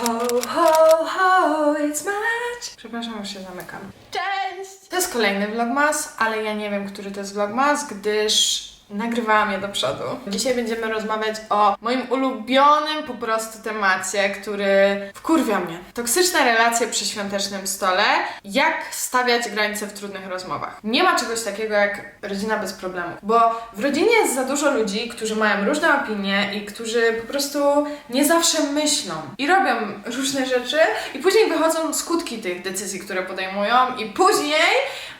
Ho, ho, ho, it's match. Przepraszam, już się zamykam. Cześć! To jest kolejny vlogmas, ale ja nie wiem, który to jest vlogmas, gdyż nagrywałam je do przodu. Dzisiaj będziemy rozmawiać o moim ulubionym po prostu temacie, który wkurwia mnie. Toksyczne relacje przy świątecznym stole. Jak stawiać granice w trudnych rozmowach. Nie ma czegoś takiego jak rodzina bez problemów, bo w rodzinie jest za dużo ludzi, którzy mają różne opinie i którzy po prostu nie zawsze myślą i robią różne rzeczy i później wychodzą skutki tych decyzji, które podejmują i później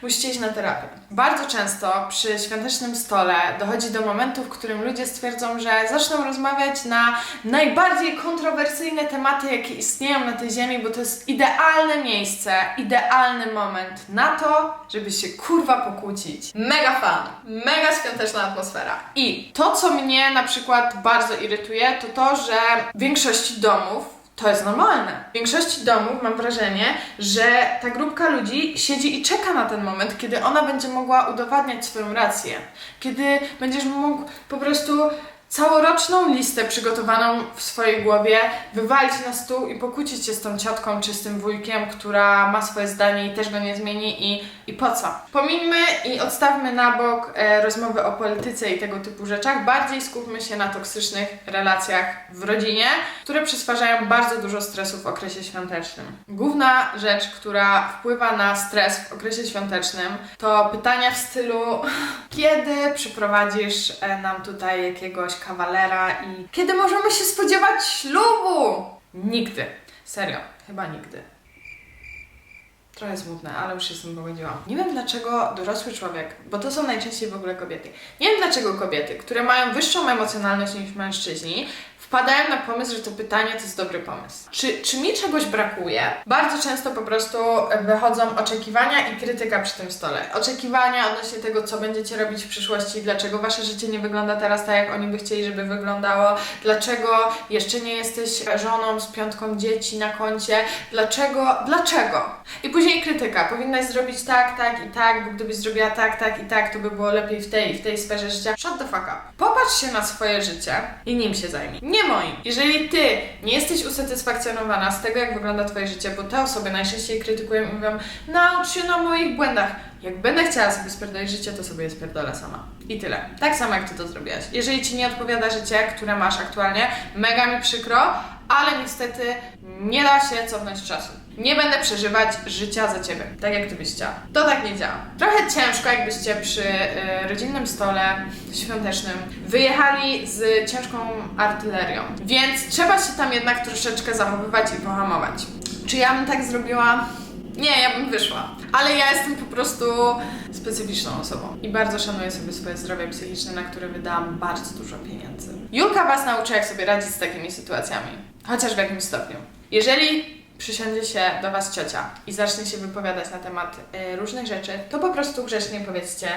musicie iść na terapię. Bardzo często przy świątecznym stole dochodzi do momentu, w którym ludzie stwierdzą, że zaczną rozmawiać na najbardziej kontrowersyjne tematy, jakie istnieją na tej ziemi, bo to jest idealne miejsce, idealny moment na to, żeby się kurwa pokłócić. Mega fan, mega świąteczna atmosfera. I to, co mnie na przykład bardzo irytuje, to to, że w większości domów to jest normalne. W większości domów mam wrażenie, że ta grupka ludzi siedzi i czeka na ten moment, kiedy ona będzie mogła udowadniać swoją rację. Kiedy będziesz mógł po prostu całoroczną listę przygotowaną w swojej głowie wywalić na stół i pokłócić się z tą ciotką czy z tym wujkiem, która ma swoje zdanie i też go nie zmieni i, i po co. Pomińmy i odstawmy na bok e, rozmowy o polityce i tego typu rzeczach. Bardziej skupmy się na toksycznych relacjach w rodzinie, które przysparzają bardzo dużo stresu w okresie świątecznym. Główna rzecz, która wpływa na stres w okresie świątecznym, to pytania w stylu kiedy przyprowadzisz e, nam tutaj jakiegoś kawalera i kiedy możemy się spodziewać ślubu? Nigdy. Serio, chyba nigdy. Trochę smutne, ale już się z tym pogodziłam. Nie wiem dlaczego dorosły człowiek, bo to są najczęściej w ogóle kobiety. Nie wiem dlaczego kobiety, które mają wyższą emocjonalność niż mężczyźni, wpadają na pomysł, że to pytanie to jest dobry pomysł. Czy, czy mi czegoś brakuje? Bardzo często po prostu wychodzą oczekiwania i krytyka przy tym stole. Oczekiwania odnośnie tego, co będziecie robić w przyszłości, dlaczego wasze życie nie wygląda teraz tak, jak oni by chcieli, żeby wyglądało, dlaczego jeszcze nie jesteś żoną z piątką dzieci na koncie, dlaczego, dlaczego? I później krytyka. Powinnaś zrobić tak, tak i tak, bo gdybyś zrobiła tak, tak i tak, to by było lepiej w tej i w tej sferze życia. Shut the fuck up. Popatrz się na swoje życie i nim się zajmij. Nie moim. Jeżeli ty nie jesteś usatysfakcjonowana z tego, jak wygląda twoje życie, bo te osoby najczęściej krytykują i mówią, naucz się na moich błędach. Jak będę chciała sobie spierdolić życie, to sobie je spierdolę sama. I tyle. Tak samo jak ty to zrobiłaś. Jeżeli ci nie odpowiada życie, które masz aktualnie, mega mi przykro, ale niestety nie da się cofnąć czasu. Nie będę przeżywać życia za ciebie, tak jak ty byś chciała. To tak nie działa. Trochę ciężko, jakbyście przy y, rodzinnym stole świątecznym wyjechali z ciężką artylerią, więc trzeba się tam jednak troszeczkę zachowywać i pohamować. Czy ja bym tak zrobiła? Nie, ja bym wyszła. Ale ja jestem po prostu specyficzną osobą i bardzo szanuję sobie swoje zdrowie psychiczne, na które wydałam bardzo dużo pieniędzy. Julka Was nauczy, jak sobie radzić z takimi sytuacjami, chociaż w jakimś stopniu. Jeżeli przysiądzie się do Was ciocia i zacznie się wypowiadać na temat y, różnych rzeczy, to po prostu grzecznie powiedzcie,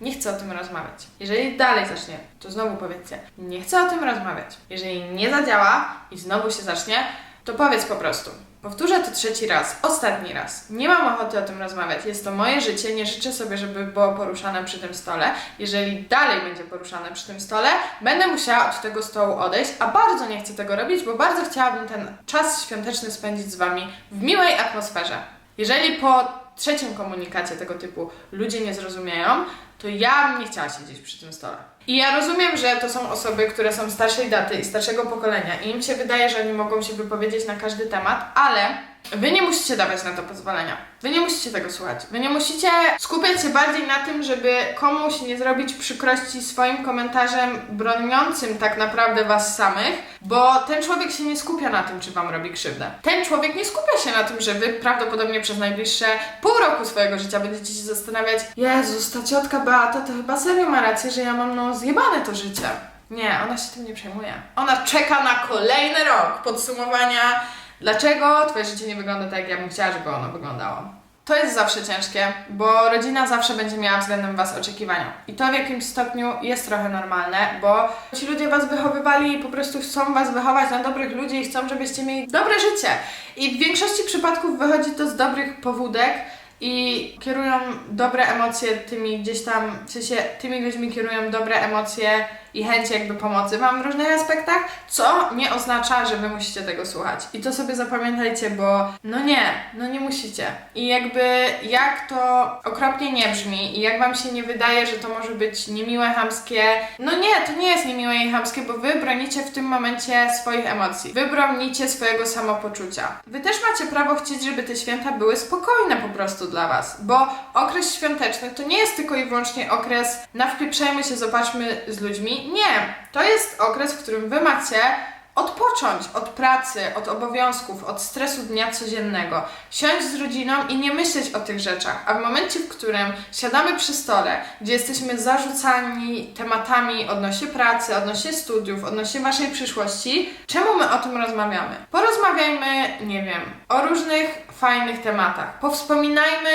nie chcę o tym rozmawiać. Jeżeli dalej zacznie, to znowu powiedzcie, nie chcę o tym rozmawiać. Jeżeli nie zadziała i znowu się zacznie, to powiedz po prostu. Powtórzę to trzeci raz, ostatni raz. Nie mam ochoty o tym rozmawiać. Jest to moje życie, nie życzę sobie, żeby było poruszane przy tym stole. Jeżeli dalej będzie poruszane przy tym stole, będę musiała od tego stołu odejść, a bardzo nie chcę tego robić, bo bardzo chciałabym ten czas świąteczny spędzić z Wami w miłej atmosferze. Jeżeli po trzecim komunikacie tego typu ludzie nie zrozumieją, to ja bym nie chciała siedzieć przy tym stole. I ja rozumiem, że to są osoby, które są starszej daty i starszego pokolenia i im się wydaje, że oni mogą się wypowiedzieć na każdy temat, ale wy nie musicie dawać na to pozwolenia. Wy nie musicie tego słuchać. Wy nie musicie skupiać się bardziej na tym, żeby komuś nie zrobić przykrości swoim komentarzem broniącym tak naprawdę was samych, bo ten człowiek się nie skupia na tym, czy wam robi krzywdę. Ten człowiek nie skupia się na tym, że wy prawdopodobnie przez najbliższe pół roku swojego życia będziecie się zastanawiać Jezus, ta ciotka Beata to chyba serio ma rację, że ja mam no zjebane to życie. Nie, ona się tym nie przejmuje. Ona czeka na kolejny rok podsumowania, dlaczego twoje życie nie wygląda tak, jak ja bym chciała, żeby ono wyglądało. To jest zawsze ciężkie, bo rodzina zawsze będzie miała względem Was oczekiwania. I to w jakimś stopniu jest trochę normalne, bo ci ludzie Was wychowywali i po prostu chcą Was wychować na dobrych ludzi i chcą, żebyście mieli dobre życie. I w większości przypadków wychodzi to z dobrych powódek i kierują dobre emocje tymi gdzieś tam, w sensie tymi ludźmi kierują dobre emocje i chęć jakby pomocy Wam w różnych aspektach, co nie oznacza, że Wy musicie tego słuchać. I to sobie zapamiętajcie, bo no nie, no nie musicie. I jakby jak to okropnie nie brzmi i jak Wam się nie wydaje, że to może być niemiłe, chamskie, no nie, to nie jest niemiłe i chamskie, bo Wy bronicie w tym momencie swoich emocji. Wy bronicie swojego samopoczucia. Wy też macie prawo chcieć, żeby te święta były spokojne po prostu dla Was, bo okres świąteczny to nie jest tylko i wyłącznie okres nawpieprzajmy się, zobaczmy z ludźmi. Nie, to jest okres, w którym Wy macie odpocząć od pracy, od obowiązków, od stresu dnia codziennego, siąść z rodziną i nie myśleć o tych rzeczach. A w momencie, w którym siadamy przy stole, gdzie jesteśmy zarzucani tematami odnośnie pracy, odnośnie studiów, odnośnie waszej przyszłości, czemu my o tym rozmawiamy? Porozmawiajmy, nie wiem, o różnych fajnych tematach. Powspominajmy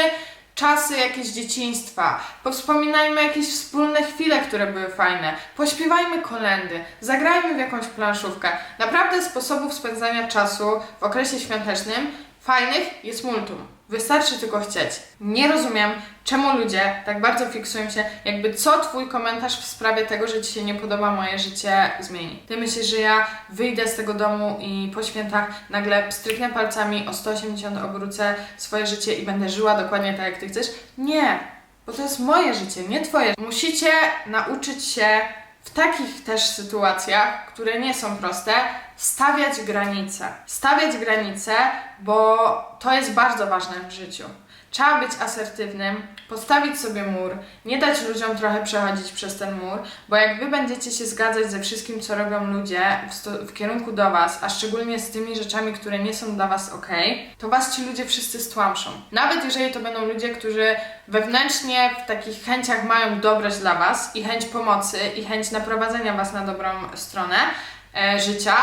czasy jakieś dzieciństwa, powspominajmy jakieś wspólne chwile, które były fajne, pośpiewajmy kolendy, zagrajmy w jakąś planszówkę. Naprawdę sposobów spędzania czasu w okresie świątecznym fajnych jest multum. Wystarczy tylko chcieć. Nie rozumiem, czemu ludzie tak bardzo fiksują się, jakby co twój komentarz w sprawie tego, że ci się nie podoba moje życie zmieni. Ty myślisz, że ja wyjdę z tego domu i po świętach nagle stryknę palcami o 180 obrócę swoje życie i będę żyła dokładnie tak, jak ty chcesz? Nie, bo to jest moje życie, nie twoje. Musicie nauczyć się w takich też sytuacjach, które nie są proste, stawiać granice. Stawiać granice, bo to jest bardzo ważne w życiu. Trzeba być asertywnym, postawić sobie mur, nie dać ludziom trochę przechodzić przez ten mur, bo jak wy będziecie się zgadzać ze wszystkim, co robią ludzie w, w kierunku do was, a szczególnie z tymi rzeczami, które nie są dla was ok, to was ci ludzie wszyscy stłamszą. Nawet jeżeli to będą ludzie, którzy wewnętrznie w takich chęciach mają dobroć dla was i chęć pomocy i chęć naprowadzenia was na dobrą stronę życia,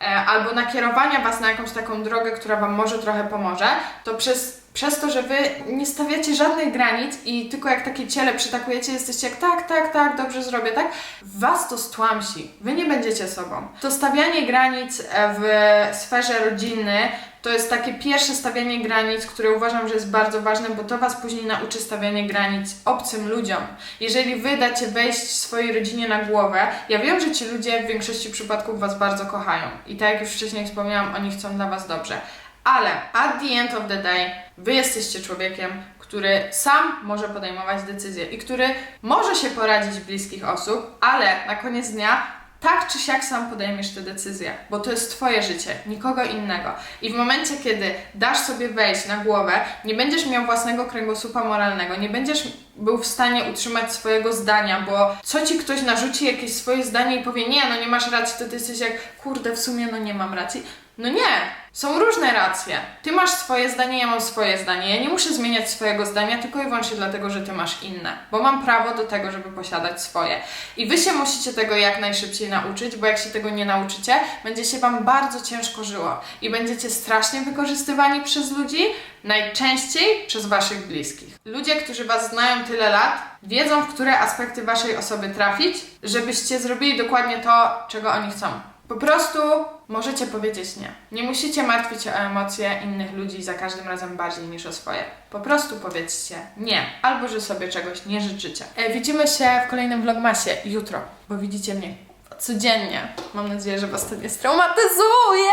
e, albo nakierowania Was na jakąś taką drogę, która Wam może trochę pomoże, to przez, przez to, że Wy nie stawiacie żadnych granic i tylko jak takie ciele przytakujecie, jesteście jak tak, tak, tak, dobrze zrobię, tak, Was to stłamsi. Wy nie będziecie sobą. To stawianie granic e, w sferze rodzinny to jest takie pierwsze stawianie granic, które uważam, że jest bardzo ważne, bo to Was później nauczy stawianie granic obcym ludziom. Jeżeli Wy dacie wejść swojej rodzinie na głowę, ja wiem, że ci ludzie w większości przypadków Was bardzo kochają i tak jak już wcześniej wspomniałam, oni chcą dla Was dobrze. Ale at the end of the day, Wy jesteście człowiekiem, który sam może podejmować decyzje i który może się poradzić bliskich osób, ale na koniec dnia tak czy siak sam podejmiesz te decyzje, bo to jest Twoje życie, nikogo innego. I w momencie, kiedy dasz sobie wejść na głowę, nie będziesz miał własnego kręgosłupa moralnego, nie będziesz był w stanie utrzymać swojego zdania, bo co ci ktoś narzuci jakieś swoje zdanie i powie, nie, no nie masz racji, to ty jesteś jak, kurde, w sumie no nie mam racji. No nie, są różne racje. Ty masz swoje zdanie, ja mam swoje zdanie. Ja nie muszę zmieniać swojego zdania tylko i wyłącznie dlatego, że ty masz inne, bo mam prawo do tego, żeby posiadać swoje. I wy się musicie tego jak najszybciej nauczyć, bo jak się tego nie nauczycie, będzie się wam bardzo ciężko żyło i będziecie strasznie wykorzystywani przez ludzi, najczęściej przez waszych bliskich. Ludzie, którzy was znają tyle lat, wiedzą, w które aspekty waszej osoby trafić, żebyście zrobili dokładnie to, czego oni chcą. Po prostu możecie powiedzieć nie. Nie musicie martwić się o emocje innych ludzi za każdym razem bardziej niż o swoje. Po prostu powiedzcie nie, albo że sobie czegoś nie życzycie. E, widzimy się w kolejnym vlogmasie jutro, bo widzicie mnie codziennie. Mam nadzieję, że Was to nie straumatyzuje.